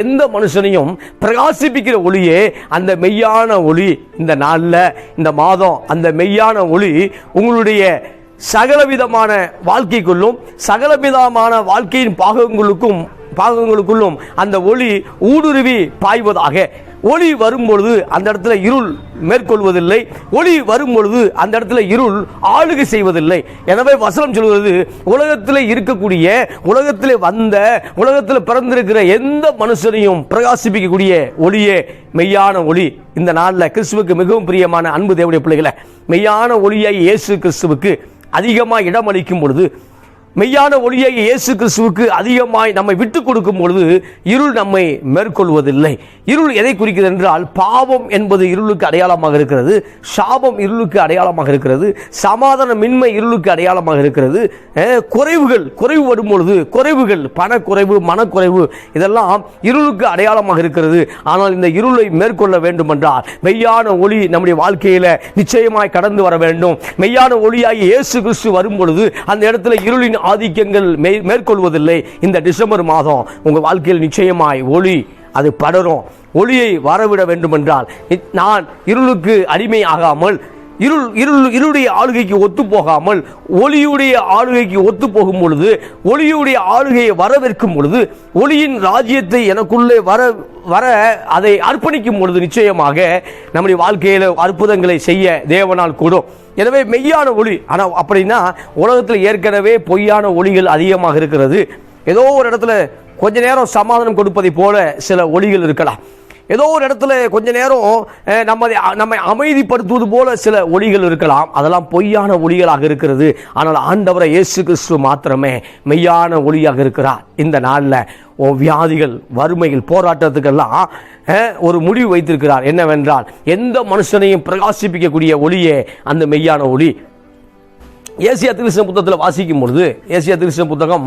எந்த மனுஷனையும் பிரகாசிப்பிக்கிற ஒளியே அந்த மெய்யான ஒளி. இந்த நாளில் இந்த மாதம் அந்த மெய்யான ஒளி உங்களுடைய சகலவிதமான வாழ்க்கைக்குள்ளும் சகலவிதமான வாழ்க்கையின் பாகங்களுக்கும் பாகங்களுக்குள்ளும் அந்த ஒளி ஊடுருவி பாய்வதாக. ஒளி வரும்பொழுது அந்த இடத்துல இருள் மேற்கொள்வதில்லை. ஒளி வரும்பொழுது அந்த இடத்துல இருள் ஆளுகை செய்வதில்லை. எனவே வசனம் சொல்வது உலகத்தில் இருக்கக்கூடிய உலகத்தில் வந்த உலகத்தில் பிறந்திருக்கிற எந்த மனுஷனையும் பிரகாசிப்பிக்கக்கூடிய ஒளியே மெய்யான ஒளி. இந்த நாளில் கிறிஸ்துவுக்கு மிகவும் பிரியமான அன்பு தேவடைய பிள்ளைகளை மெய்யான ஒளியை இயேசு கிறிஸ்துவுக்கு அதிகமாக இடமளிக்கும் பொழுது மெய்யான ஒளியை இயேசு கிறிஸ்துவுக்கு அதிகமாய் நம்மை விட்டு கொடுக்கும் பொழுது இருள் நம்மை மேற்கொள்வதில்லை. இருள் எதை குறிக்கிறது என்றால் பாவம் என்பது இருளுக்கு அடையாளமாக இருக்கிறது சாபம் இருளுக்கு அடையாளமாக இருக்கிறது சமாதானமின்மை இருளுக்கு அடையாளமாக இருக்கிறது குறைவுகள் குறைவு வரும் பொழுது குறைவுகள் பணக்குறைவு மனக்குறைவு இதெல்லாம் இருளுக்கு அடையாளமாக இருக்கிறது. ஆனால் இந்த இருளை மேற்கொள்ள வேண்டும் என்றால் மெய்யான ஒளி நம்முடைய வாழ்க்கையில் நிச்சயமாய் கடந்து வர வேண்டும். மெய்யான ஒளியாகி இயேசு கிறிஸ்து வரும் பொழுது அந்த இடத்துல இருளின் ஆதிக்கங்கள் மே- மேற்கொள்வதில்லை. இந்த டிசம்பர் மாதம் உங்கள் வாழ்க்கையில் நிச்சயமாய் ஒளி அது படரும். ஒளியை வரவிட வேண்டுமென்றால் நான் இருளுக்கு அடிமை ஆகாமல் இருள் இருள் இருளுடைய ஆளுகைக்கு ஒத்து போகாமல் ஒளியுடைய ஆளுகைக்கு ஒத்து போகும் பொழுது ஒளியுடைய ஆளுகையை வரவேற்கும் பொழுது ஒளியின் ராஜ்யத்தை எனக்குள்ளே வர வர அதை அர்ப்பணிக்கும் பொழுது நிச்சயமாக நம்முடைய வாழ்க்கையில் அற்புதங்களை செய்ய தேவனால் கூடும். எனவே மெய்யான ஒளி ஆனால் அப்படின்னா உலகத்தில் ஏற்கனவே பொய்யான ஒளிகள் அதிகமாக இருக்கிறது. ஏதோ ஒரு இடத்துல கொஞ்ச நேரம் சமாதானம் கொடுப்பதை போல சில ஒளிகள் இருக்கலாம். ஏதோ ஒரு இடத்துல கொஞ்ச நேரம் நம்ம நம்மை நம்மை அமைதிப்படுத்துவது போல சில ஒளிகள் இருக்கலாம். அதெல்லாம் பொய்யான ஒளிகளாக இருக்கிறது. ஆனால் ஆண்டவரை இயேசு கிறிஸ்து மாத்திரமே மெய்யான ஒளியாக இருக்கிறார். இந்த நாளில் வியாதிகள் வறுமைகள் போராட்டத்துக்கெல்லாம் ஒரு முடிவு வைத்திருக்கிறார். என்னவென்றால் எந்த மனுஷனையும் பிரகாசிப்பிக்கக்கூடிய ஒளியே அந்த மெய்யான ஒளி. ஏசியா திருஷ்ண புத்தகத்தில் வாசிக்கும் பொழுது ஏசியா திருஷ்ண புத்தகம்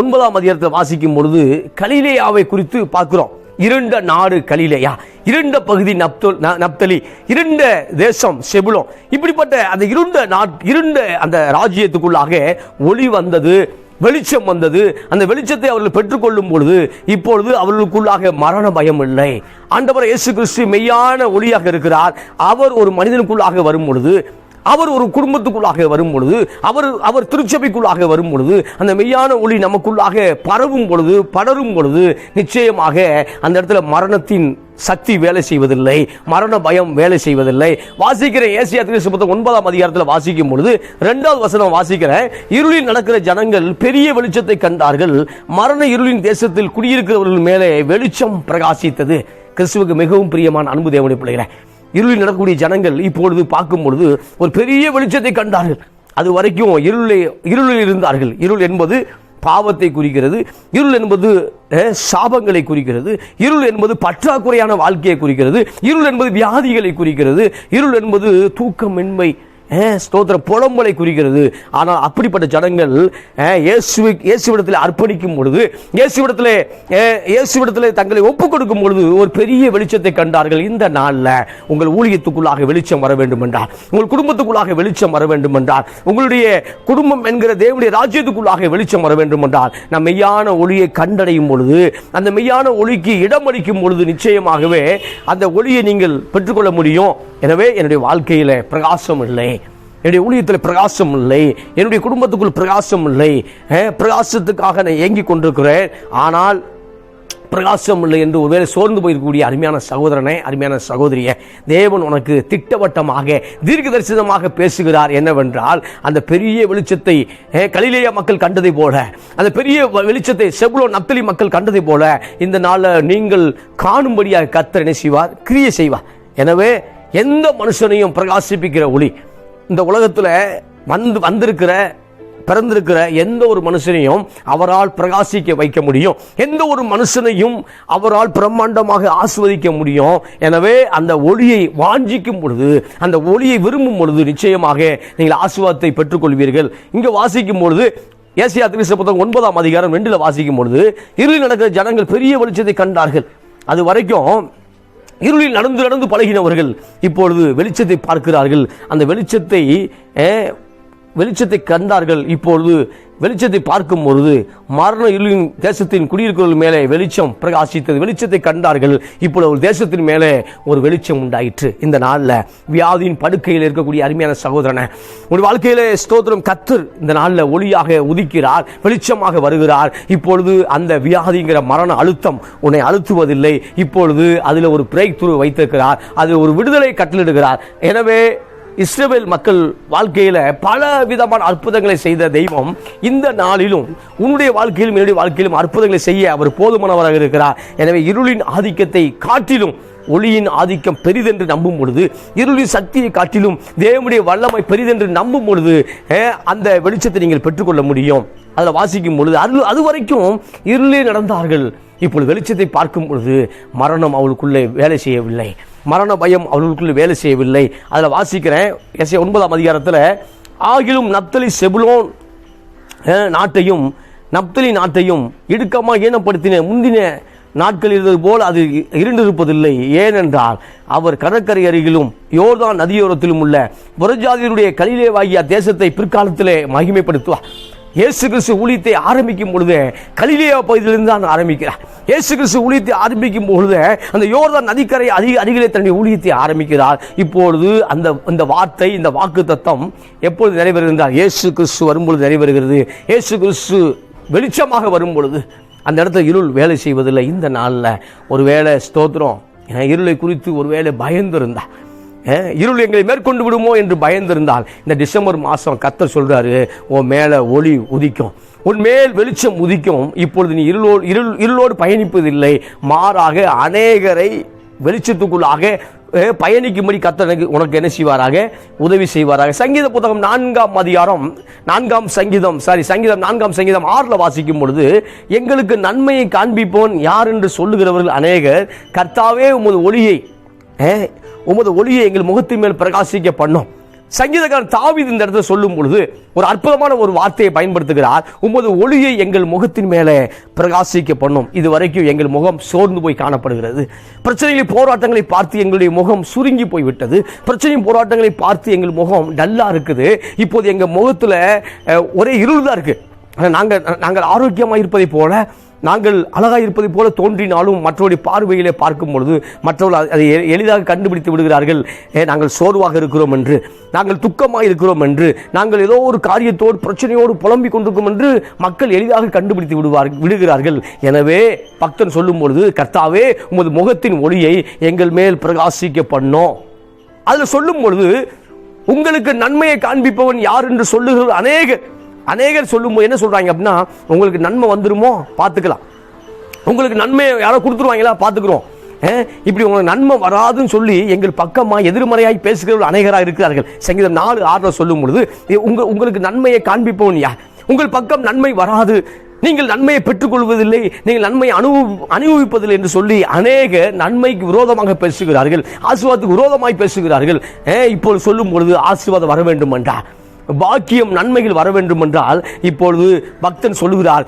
ஒன்பதாம் அதிகாரத்தில் வாசிக்கும் பொழுது கலிலேயாவை குறித்து பார்க்குறோம். இருண்ட நாடு கலிலேயா இருண்ட பகுதி நப்தோல் ந- நப்தலி இருண்ட தேசம் செபுலம் இப்படிப்பட்ட அந்த இருண்ட நாட் இருண்ட அந்த ராஜ்யத்துக்குள்ளாக ஒளி வந்தது வெளிச்சம் வந்தது. அந்த வெளிச்சத்தை அவர்கள் பெற்றுக்கொள்ளும் பொழுது இப்பொழுது அவர்களுக்குள்ளாக மரண பயம் இல்லை. ஆண்டவர் இயேசு கிறிஸ்து மெய்யான ஒளியாக இருக்கிறார். அவர் ஒரு மனிதனுக்குள்ளாக வரும் பொழுது அவர் ஒரு குடும்பத்துக்குள்ளாக வரும் பொழுது அவர் அவர் திருச்சபைக்குள்ளாக வரும் பொழுது அந்த மெய்யான ஒளி நமக்குள்ளாக பரவும் பொழுது படரும் பொழுது நிச்சயமாக அந்த இடத்துல மரணத்தின் சக்தி வேலை செய்வதில்லை மரண பயம் வேலை செய்வதில்லை. வாசிக்கிற ஏசியா திருச்சி புத்தகம் ஒன்பதாம் அதிகாரத்தில் வாசிக்கும் பொழுது ரெண்டாவது வசனம் வாசிக்கிற இருளில் நடக்கிற ஜனங்கள் பெரிய வெளிச்சத்தை கண்டார்கள் மரண இருளின் தேசத்தில் குடியிருக்கிறவர்கள் மேலே வெளிச்சம் பிரகாசித்தது. கிறிஸ்துவுக்கு மிகவும் பிரியமான அன்பு தேவனை பிள்ளைகிறேன் இருளில் நடக்கக்கூடிய ஜனங்கள் இப்பொழுது பார்க்கும் பொழுது ஒரு பெரிய வெளிச்சத்தை கண்டார்கள். அது வரைக்கும் இருளை இருளில் இருந்தார்கள். இருள் என்பது பாவத்தை குறிக்கிறது. இருள் என்பது சாபங்களை குறிக்கிறது. இருள் என்பது பற்றாக்குறையான வாழ்க்கையை குறிக்கிறது. இருள் என்பது வியாதிகளை குறிக்கிறது. இருள் என்பது தூக்கமின்மை ஸ்தோத்திர புலம்பலை குறிக்கிறது. ஆனால் அப்படிப்பட்ட ஜனங்கள் அஹ், இயேசுவிடத்தில் அர்ப்பணிக்கும் பொழுது இயேசுவிடத்தில் இயேசுவிடத்தில் தங்களை ஒப்பு கொடுக்கும் பொழுது ஒரு பெரிய வெளிச்சத்தை கண்டார்கள். இந்த நாளில் உங்கள் ஊழியத்துக்குள்ளாக வெளிச்சம் வர வேண்டும் என்றார் உங்கள் குடும்பத்துக்குள்ளாக வெளிச்சம் வர வேண்டும் என்றார் உங்களுடைய குடும்பம் என்கிற தேவனுடைய ராஜ்யத்துக்குள்ளாக வெளிச்சம் வர வேண்டும் என்றால் நம் மெய்யான ஒளியை கண்டடையும் பொழுது அந்த மெய்யான ஒளிக்கு இடமளிக்கும் பொழுது நிச்சயமாகவே அந்த ஒளியை நீங்கள் பெற்றுக்கொள்ள முடியும். எனவே என்னுடைய வாழ்க்கையில் பிரகாசம் இல்லை. என்னுடைய ஊழியத்தில் பிரகாசம் இல்லை. என்னுடைய குடும்பத்துக்குள் பிரகாசம் இல்லை. பிரகாசத்துக்காக நான் இயங்கி கொண்டிருக்கிறேன். ஆனால் பிரகாசம் இல்லை என்று ஒருவேளை சோர்ந்து போயிருக்கக்கூடிய அருமையான சகோதரனே அருமையான சகோதரியே தேவன் உனக்கு திட்டவட்டமாக தீர்க்க தரிசனமாக பேசுகிறார் என்னவென்றால் அந்த பெரிய வெளிச்சத்தை கலிலேய மக்கள் கண்டதை போல அந்த பெரிய வெளிச்சத்தை செவ்வளோ நப்தலி மக்கள் கண்டதை போல இந்த நாளில் நீங்கள் காணும்படியாக கத்தர் என்ன செய்வார்? கிரியை செய்வார். எனவே எந்த மனுஷனையும் பிரகாசிப்பிக்கிற ஒளி. இந்த உலகத்தில் வந்து வந்திருக்கிற பிறந்திருக்கிற எந்த ஒரு மனுஷனையும் அவரால் பிரகாசிக்க வைக்க முடியும். எந்த ஒரு மனுஷனையும் அவரால் பிரம்மாண்டமாக ஆஸ்வதிக்க முடியும். எனவே அந்த ஒளியை வாஞ்சிக்கும் பொழுது அந்த ஒளியை விரும்பும் பொழுது நிச்சயமாக நீங்கள் ஆசீர்வாதத்தை பெற்றுக்கொள்வீர்கள். இங்கே வாசிக்கும் பொழுது ஏசியா திருச புத்தகம் ஒன்பதாம் அதிகாரம் ரெண்டில் வாசிக்கும் பொழுது இறுதி நடக்கிற ஜனங்கள் பெரிய வெளிச்சத்தை கண்டார்கள். அது வரைக்கும் இருளில் நடந்து நடந்து பழகினவர்கள் இப்பொழுது வெளிச்சத்தை பார்க்கிறார்கள். அந்த வெளிச்சத்தை வெளிச்சத்தை கண்டார்கள். இப்பொழுது வெளிச்சத்தை பார்க்கும் பொழுது மரண இருளின் தேசத்தின் குடியிருக்கிறவர்கள் மேலே வெளிச்சம் பிரகாசித்தது. வெளிச்சத்தை கண்டார்கள். இப்பொழுது ஒரு தேசத்தின் மேலே ஒரு வெளிச்சம் உண்டாயிற்று. இந்த நாளில் வியாதியின் படுக்கையில் இருக்கக்கூடிய அருமையான சகோதரனை ஒரு வாழ்க்கையிலே ஸ்தோத்திரம் கத்தர் இந்த நாளில் ஒளியாக உதிக்கிறார் வெளிச்சமாக வருகிறார். இப்பொழுது அந்த வியாதிங்கிற மரண அழுத்தம் உன்னை அழுத்துவதில்லை. இப்பொழுது அதில் ஒரு பிரேக் துரு வைத்திருக்கிறார். அதில் ஒரு விடுதலை கட்டளிடுகிறார் எனவே இஸ்ரேல் மக்கள் வாழ்க்கையில பல விதமான அற்புதங்களை செய்த தெய்வம் இந்த நாளிலும் உன்னுடைய வாழ்க்கையிலும் என்னுடைய வாழ்க்கையிலும் அற்புதங்களை செய்ய அவர் போதுமானவராக இருக்கிறார். எனவே இருளின் ஆதிக்கத்தை காட்டிலும் ஒளியின் ஆதிக்கம் பெரிதென்று நம்பும் பொழுது இருளின் சக்தியை காட்டிலும் தேவனுடைய வல்லமை பெரிதென்று நம்பும் பொழுது அந்த வெளிச்சத்தை நீங்கள் பெற்றுக்கொள்ள முடியும். அதில் வாசிக்கும் பொழுது அது அது வரைக்கும் இருளே நடந்தார்கள். இப்பொழுது வெளிச்சத்தை பார்க்கும் பொழுது மரணம் அவளுக்குள்ளே வேலை செய்யவில்லை. மரண பயம் அவர்களுக்குள் வேலை செய்யவில்லை. அதில் வாசிக்கிறேன் எஸ் ஒன்பதாம் அதிகாரத்தில் ஆகிலும் நப்தலி செபுலோன் நாட்டையும் நப்தலி நாட்டையும் இடுக்கமாக ஈனப்படுத்தின முந்தின நாட்கள் இருந்தது போல் அது இருண்டிருப்பதில்லை ஏனென்றால் அவர் கடற்கரை அருகிலும் யோர்தான் நதியோரத்திலும் உள்ள புறஜாதியருடைய கலிலேவாகிய தேசத்தை பிற்காலத்திலே மகிமைப்படுத்துவார். இயேசு கிறிஸ்து ஊழியத்தை ஆரம்பிக்கும் பொழுது கலிலியா பகுதியிலிருந்து தான் ஆரம்பிக்கிறார். இயேசு கிறிஸ்து ஊழியத்தை ஆரம்பிக்கும் பொழுது அந்த யோர்தான் நதிக்கரை அதிக அருகிலே தன்னுடைய ஊழியத்தை ஆரம்பிக்கிறார். இப்பொழுது அந்த இந்த வார்த்தை இந்த வாக்கு தத்தம் எப்பொழுது நிறைவேறுகின்றார் இயேசு கிறிஸ்து வரும்பொழுது நிறைவேறுகிறது இயேசு கிறிஸ்து வெளிச்சமாக வரும் பொழுது அந்த இடத்துல இருள் வேலை செய்வதில்லை. இந்த நாளில் ஒருவேளை ஸ்தோத்திரம். இருளை குறித்து ஒருவேளை பயந்திருந்தா இருள் எங்களை மேற்கொண்டு விடுமோ என்று பயந்திருந்தால் இந்த டிசம்பர் மாதம் கத்தர் சொல்கிறாரு உன் மேலே ஒளி உதிக்கும். உன் மேல் வெளிச்சம் உதிக்கும். இப்பொழுது நீ இருளோடு இருள் இருளோடு பயணிப்பதில்லை. மாறாக அநேகரை வெளிச்சத்துக்குள்ளாக பயணிக்கும்படி கத்தர் எனக்கு உனக்கு என்ன செய்வாராக? உதவி செய்வாராக? சங்கீத புத்தகம் நான்காம் அதிகாரம் நான்காம் சங்கீதம் சாரி சங்கீதம் நான்காம் சங்கீதம் ஆறில் வாசிக்கும் பொழுது எங்களுக்கு நன்மையை காண்பிப்போன் யார் என்று சொல்லுகிறவர்கள் அநேகர். கர்த்தாவே உமது ஒளியை உமது ஒளியை எங்கள் முகத்தின் மேல் பிரகாசிக்க பண்ணோம். சங்கீதக்காரன் தாவிது இந்த இடத்துல சொல்லும் பொழுது ஒரு அற்புதமான ஒரு வார்த்தையை பயன்படுத்துகிறார். உமது ஒளியை எங்கள் முகத்தின் மேலே பிரகாசிக்க பண்ணும். இது வரைக்கும் எங்கள் முகம் சோர்ந்து போய் காணப்படுகிறது. பிரச்சனைகளை போராட்டங்களை பார்த்து எங்களுடைய முகம் சுருங்கி போய்விட்டது. பிரச்சனையும் போராட்டங்களை பார்த்து எங்கள் முகம் டல்லாக இருக்குது. இப்போது எங்கள் முகத்தில் ஒரே இருள் தான் இருக்குது நாங்கள் நாங்கள் ஆரோக்கியமாக இருப்பதை போல நாங்கள் அழகாக இருப்பதை போல தோன்றினாலும் மற்றவருடைய பார்வையிலே பார்க்கும் பொழுது மற்றவர்கள் அதை- எளிதாக கண்டுபிடித்து விடுகிறார்கள். ஏ, நாங்கள் சோர்வாக இருக்கிறோம் என்று. நாங்கள் துக்கமாக இருக்கிறோம் என்று. நாங்கள் ஏதோ ஒரு காரியத்தோடு பிரச்சனையோடு புலம்பிக் கொண்டிருக்கும் என்று மக்கள் எளிதாக கண்டுபிடித்து விடுவார் விடுகிறார்கள். எனவே பக்தன் சொல்லும் பொழுது கர்த்தாவே உமது முகத்தின் ஒளியை எங்கள் மேல் பிரகாசிக்க பண்ணோம் அதில் சொல்லும் பொழுது உங்களுக்கு நன்மையை காண்பிப்பவன் யார் என்று சொல்லுகிற அநேகர் அநேகர் சொல்லும்போது என்ன சொல்றாங்க அப்படின்னா உங்களுக்கு நன்மை வந்துருமோ? பார்த்துக்கலாம். உங்களுக்கு நன்மை யாரோ கொடுத்துருவாங்களா? பார்த்துக்குறோம். இப்படி உங்களுக்கு நன்மை வராதுன்னு சொல்லி எங்கள் பக்கமாக எதிர்மறையாய் பேசுகிறவர்கள் அநேகராக இருக்கிறார்கள். சங்கீதம் நாலு ஆறில் சொல்லும் பொழுது உங்கள் உங்க உங்களுக்கு நன்மையை காண்பிப்போம் யா உங்கள் பக்கம் நன்மை வராது. நீங்கள் நன்மையை பெற்றுக்கொள்வதில்லை. நீங்கள் நன்மையை அனுபவி அனுபவிப்பதில்லை என்று சொல்லி அநேக நன்மைக்கு விரோதமாக பேசுகிறார்கள். ஆசீர்வாதத்துக்கு விரோதமாய் பேசுகிறார்கள். இப்போது சொல்லும் பொழுது ஆசீர்வாதம் வர வேண்டும் என்றார் பாக்கியம் நன்மைகள் வர வேண்டும் என்றால் இப்பொழுது பக்தன் சொல்லுகிறார்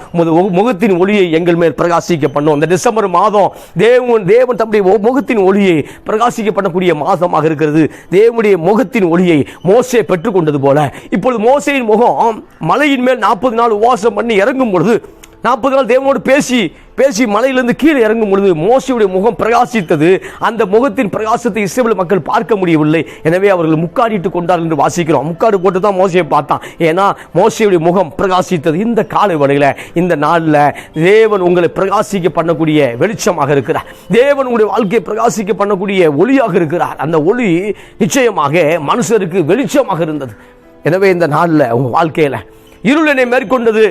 முகத்தின் ஒளியை எங்கள் மேல் பிரகாசிக்க பண்ணும். இந்த டிசம்பர் மாதம் தேவன் தேவன் தம்முடைய முகத்தின் ஒளியை பிரகாசிக்க பண்ணக்கூடிய மாதமாக இருக்கிறது. தேவனுடைய முகத்தின் ஒளியை மோசையை பெற்றுக்கொண்டது போல. இப்பொழுது மோசையின் முகம் மலையின் மேல் நாற்பது நாள் உவாசம் பண்ணி இறங்கும் பொழுது நாற்பது நாள் தேவனோடு பேசி பேசி மலையிலிருந்து கீழே இறங்கும் பொழுது மோசையுடைய முகம் பிரகாசித்தது. அந்த முகத்தின் பிரகாசத்தை இஸ்ரேல் மக்கள் பார்க்க முடியவில்லை. எனவே அவர்கள் முக்காடிட்டு கொண்டார்கள் என்று வாசிக்கிறோம். முக்காடு போட்டு தான் மோசையை பார்த்தான். ஏன்னா மோசையுடைய முகம் பிரகாசித்தது இந்த காலை வேளையில இந்த நாளில் தேவன் உங்களை பிரகாசிக்க பண்ணக்கூடிய வெளிச்சமாக இருக்கிறார். தேவன் உங்களுடைய வாழ்க்கையை பிரகாசிக்க பண்ணக்கூடிய ஒளியாக இருக்கிறார். அந்த ஒளி நிச்சயமாக மனுஷருக்கு வெளிச்சமாக இருந்தது. எனவே இந்த நாளில் உங்கள் வாழ்க்கையில் இருளனை மேற்கொண்டது.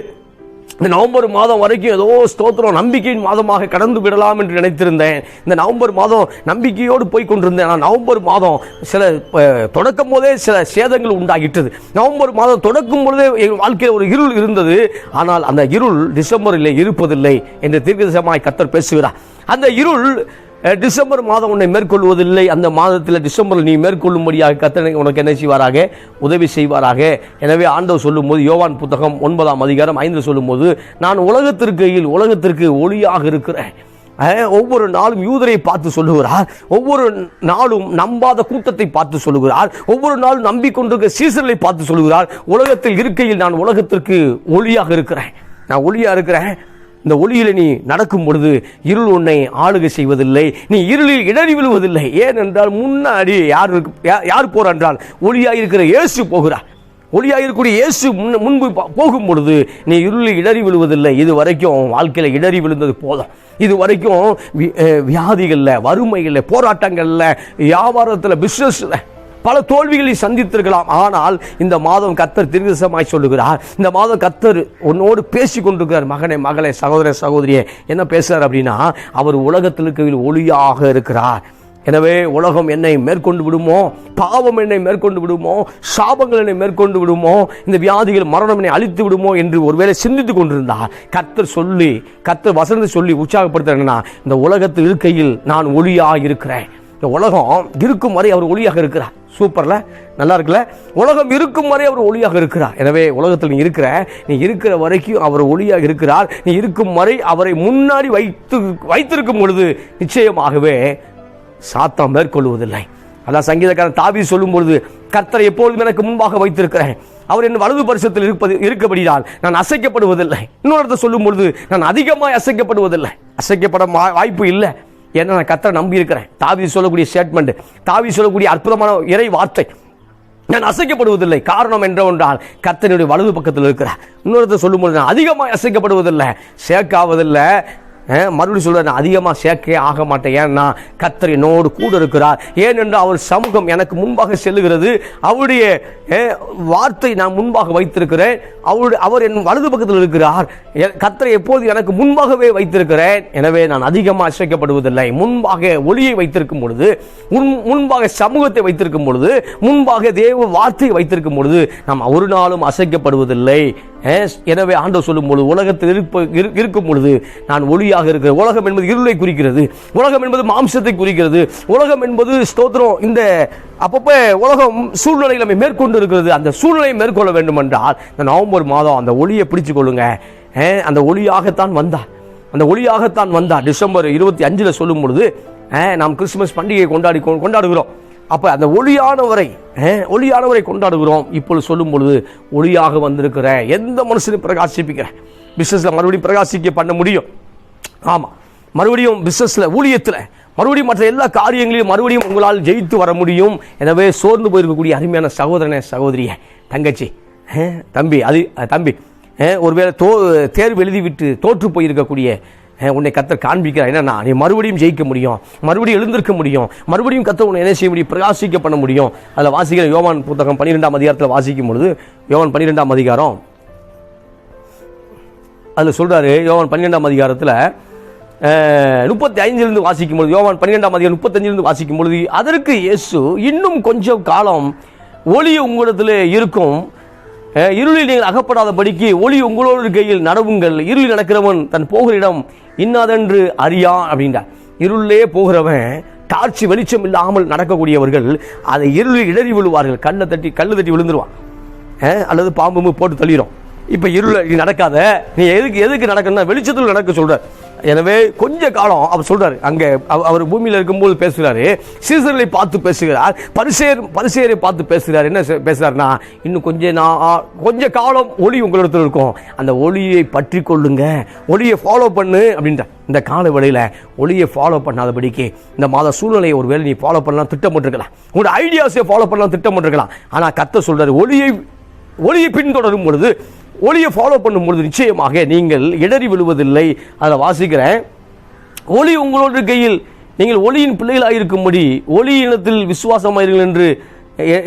இந்த நவம்பர் மாதம் வரைக்கும் ஏதோ ஸ்தோத்திரம் நம்பிக்கையின் மாதமாக கடந்து விடலாம் என்று நினைத்திருந்தேன். இந்த நவம்பர் மாதம் நம்பிக்கையோடு போய் கொண்டிருந்தேன் ஆனால் நவம்பர் மாதம் சில அஹ், தொடக்கும் போதே சில சேதங்கள் உண்டாகிட்டது. நவம்பர் மாதம் தொடக்கும் பொழுதே என் வாழ்க்கையில் ஒரு இருள் இருந்தது. ஆனால் அந்த இருள் டிசம்பரில் இருப்பதில்லை என்று தீர்க்கதமாய் கத்தர் பேசுகிறார். அந்த இருள் டிசம்பர் மாதம் உன்னை மேற்கொள்வதில்லை. அந்த மாதத்தில் டிசம்பரில் நீ மேற்கொள்ளும்படியாக கத்தனை உனக்கு என்ன செய்வாராக? உதவி செய்வாராக. எனவே ஆண்டவர் சொல்லும்போது யோவான் புத்தகம் ஒன்பதாம் அதிகாரம் ஐந்து சொல்லும்போது நான் உலகத்திற்கு உலகத்திற்கு ஒளியாக இருக்கிறேன். ஒவ்வொரு நாளும் யூதரை பார்த்து சொல்லுகிறார். ஒவ்வொரு நாளும் நம்பாத கூட்டத்தை பார்த்து சொல்லுகிறார். ஒவ்வொரு நாளும் நம்பிக்கொண்டிருக்கிற சீசர்களை பார்த்து சொல்லுகிறார். உலகத்தில் இருக்கையில் நான் உலகத்திற்கு ஒளியாக இருக்கிறேன். நான் ஒளியாக இருக்கிறேன். இந்த ஒளியில் நீ நடக்கும் பொழுது இருள் உன்னை ஆளுகை செய்வதில்லை. நீ இருளில் இடறி விழுவதில்லை. ஏனென்றால் முன்னாடி யார் யார் போறார் என்றால் ஒளியாக இருக்கிற இயேசு போகிறார். ஒளியாக இருக்கக்கூடிய இயேசு முன் முன்பு போகும் பொழுது நீ இருளில் இடறி விழுவதில்லை. இது வரைக்கும் வாழ்க்கையில் இடறி விழுந்தது போதும். இது வரைக்கும் வியாதிகளில் வறுமைகளில் போராட்டங்களில் வியாபாரத்தில் பிஸ்னஸில் பல தோல்விகளை சந்தித்திருக்கலாம். ஆனால் இந்த மாதம் கத்தர் திருவிசமாய் சொல்லுகிறார். இந்த மாதம் கத்தர் உன்னோடு பேசி கொண்டிருக்கிறார். மகனே மகளே சகோதர சகோதரியே என்ன பேசுகிறார் அப்படின்னா அவர் உலகத்தில் இருக்கையில் ஒளியாக இருக்கிறார். எனவே உலகம் என்னை மேற்கொண்டு விடுமோ? பாவம் என்னை மேற்கொண்டு விடுமோ? சாபங்கள் என்னை மேற்கொண்டு விடுமோ? இந்த வியாதிகள் மரணம் என்னை அழித்து விடுமோ என்று ஒருவேளை சிந்தித்துக் கொண்டிருந்தார் கத்தர் சொல்லி கத்தர் வசந்து சொல்லி உற்சாகப்படுத்துறேன்னா இந்த உலகத்தில் இருக்கையில் நான் ஒளியாக இருக்கிறேன். இந்த உலகம் இருக்கும் வரை அவர் ஒளியாக இருக்கிறார். சூப்பரில்? நல்லா இருக்குல்ல? உலகம் இருக்கும் வரை அவர் ஒளியாக இருக்கிறார். எனவே உலகத்தில் நீ இருக்கிற நீ இருக்கிற வரைக்கும் அவர் ஒளியாக இருக்கிறார். நீ இருக்கும் வரை அவரை முன்னாடி வைத்து வைத்திருக்கும் பொழுது நிச்சயமாகவே சாத்தம் மேற்கொள்வதில்லை. அதான் சங்கீதக்காரன் தாவி சொல்லும் பொழுது கர்த்தரை எப்பொழுதும் எனக்கு முன்பாக வைத்திருக்கிறேன். அவர் என் வலது பரிசத்தில் இருப்பது இருக்கபடியால் நான் அசைக்கப்படுவதில்லை. இன்னொருத்த சொல்லும் பொழுது நான் அதிகமாக அசைக்கப்படுவதில்லை. அசைக்கப்பட வாய்ப்பு இல்லை. ஏன்னா நான் கத்தரை நம்பி இருக்கிறேன். தாவி சொல்லக்கூடிய ஸ்டேட்மெண்ட் தாவி சொல்லக்கூடிய அற்புதமான இறை வார்த்தை. நான் அசைக்கப்படுவதில்லை. காரணம் என்றவென்றால் கத்தனுடைய வலது பக்கத்தில் இருக்கிறார். இன்னொருத்தர் சொல்லும்போது நான் அதிகமாக அசைக்கப்படுவதில்லை. சேர்க்காவதில்லை. மறுபடியும் சொல்ற நான் அதிகமாக சேர்க்கே ஆக மாட்டேன். ஏன்னா கத்தர் என்னோடு கூட இருக்கிறார். ஏனென்று அவர் சமூகம் எனக்கு முன்பாக செல்லுகிறது. அவருடைய வார்த்தை நான் முன்பாக வைத்திருக்கிறேன். அவருடைய அவர் என் வலது பக்கத்தில் இருக்கிறார். எ- எப்போது எனக்கு முன்பாகவே வைத்திருக்கிறேன். எனவே நான் அதிகமாக அசைக்கப்படுவதில்லை. முன்பாக ஒளியை வைத்திருக்கும் பொழுது முன்- முன்பாக சமூகத்தை வைத்திருக்கும் பொழுது முன்பாக தேவ வார்த்தையை வைத்திருக்கும் பொழுது நாம் ஒரு நாளும் அசைக்கப்படுவதில்லை. எனவே ஆண்டவர் சொல்லும் பொழுது உலகத்தில் இருப்ப இரு- இருக்கும் பொழுது நான் ஒளியாக இருக்கிற உலகம் என்பது இருளை குறிக்கிறது. உலகம் என்பது மாம்சத்தை குறிக்கிறது. உலகம் என்பது ஸ்தோத்திரம். இந்த அப்பப்போ உலகம் சூழ்நிலைகளை நம்ம மேற்கொண்டு இருக்கிறது அந்த சூழ்நிலையை மேற்கொள்ள வேண்டும் என்றால் இந்த நவம்பர் மாதம் அந்த ஒளியை பிடிச்சு கொள்ளுங்க. அந்த ஒளியாகத்தான் வந்தா அந்த ஒளியாகத்தான் வந்தா டிசம்பர் இருபத்தி அஞ்சில் சொல்லும் பொழுது நாம் கிறிஸ்துமஸ் பண்டிகையை கொண்டாடி கொண்டாடுகிறோம். அப்போ அந்த ஒளியானவரை ஒளியானவரை கொண்டாடுகிறோம். இப்பொழுது சொல்லும் பொழுது ஒளியாக வந்திருக்கிற எந்த மனுஷனையும் பிரகாசிப்பிக்கிற? பிஸ்னஸில் மறுபடியும் பிரகாசிக்க பண்ண முடியும். ஆமாம் மறுபடியும் பிஸ்னஸில் ஊழியத்தில் மறுபடியும் மற்ற எல்லா காரியங்களையும் மறுபடியும் உங்களால் ஜெயித்து வர முடியும். எனவே சோர்ந்து போயிருக்கக்கூடிய அருமையான சகோதரனே சகோதரியே தங்கச்சி தம்பி அது தம்பி ஒருவேளை தோ தேர்வு எழுதிவிட்டு தோற்று போயிருக்கக்கூடிய உன்னை கத்தர் காண்பிக்கிறார். என்னன்னா நீ மறுபடியும் ஜெயிக்க முடியும். மறுபடியும் எழுந்திருக்க முடியும். மறுபடியும் கத்தர் உன்னை என்ன செய்ய முடியும்? பிரகாசிக்க பண்ண முடியும். அதில் வாசிக்கிற யோவான் புத்தகம் பன்னிரெண்டாம் அதிகாரத்தில் வாசிக்கும் பொழுது யோவான் பன்னிரெண்டாம் அதிகாரம். அதில் சொல்கிறாரு யோவான் பன்னிரெண்டாம் அதிகாரத்தில் முப்பத்தி ஐந்திலிருந்து வாசிக்கும் பொழுது யோவான் பன்னிரெண்டாம் அதிகாரம் முப்பத்தஞ்சிலிருந்து வாசிக்கும் பொழுது அதற்கு இயேசு இன்னும் கொஞ்சம் காலம் ஒளி உங்களிடத்தில் இருக்கும். இருளில் நீங்கள் அகப்படாதபடிக்கு ஒளி உங்களோடு கையில் நடவுங்கள். இருளில் நடக்கிறவன் தன் போகிற இடம் இன்னாதென்று அறியான் அப்படின்றார். இருளிலே போகிறவன் டார்ச் வெளிச்சம் இல்லாமல் நடக்கக்கூடியவர்கள் அதை இருளில் இடறி விழுவார்கள். கண்ணை தட்டி கல்லு தட்டி விழுந்துருவான். அல்லது பாம்பு போட்டு தள்ளிடும் இப்போ இருள நீ நடக்காத. நீ எதுக்கு எதுக்கு நடக்கணும்னா வெளிச்சத்தில் நடக்க சொல்கிற எனவே கொஞ்ச காலம் அவர் சொல்றாரு அங்க அவ- அவர் பூமியில் இருக்கும்போது பேசுகிறாரு சீசர்களை பார்த்து பேசுகிறார் பரிசேர் பரிசேரை பார்த்து பேசுகிறார். என்ன செ- இன்னும் கொஞ்ச நான் கொஞ்ச காலம் ஒளி உங்களிடத்தில் இருக்கும். அந்த ஒளியை பற்றி கொள்ளுங்க. ஒளியை ஃபாலோ பண்ணு அப்படின்ற இந்த கால வழியில் ஒளியை ஃபாலோ பண்ணாதபடிக்கு இந்த மாத சூழ்நிலையை ஒரு வேளை நீ ஃபாலோ பண்ணலாம் திட்டமிட்டிருக்கலாம் உங்களோட ஐடியாஸை ஃபாலோ பண்ணலாம் திட்டமிட்டிருக்கலாம் ஆனால் கத்த சொல்கிறார் ஒளியை ஒளியை பின்தொடரும் பொழுது ஒளியை ஃபாலோ பண்ணும் பொழுது நிச்சயமாக நீங்கள் இடறி விழுவதில்லை. அதை வாசிக்கிறேன். ஒளி உங்களோட கையில் நீங்கள் ஒளியின் பிள்ளைகளாக இருக்கும்படி ஒளி இனத்தில் விசுவாசமாயிருங்கள் என்று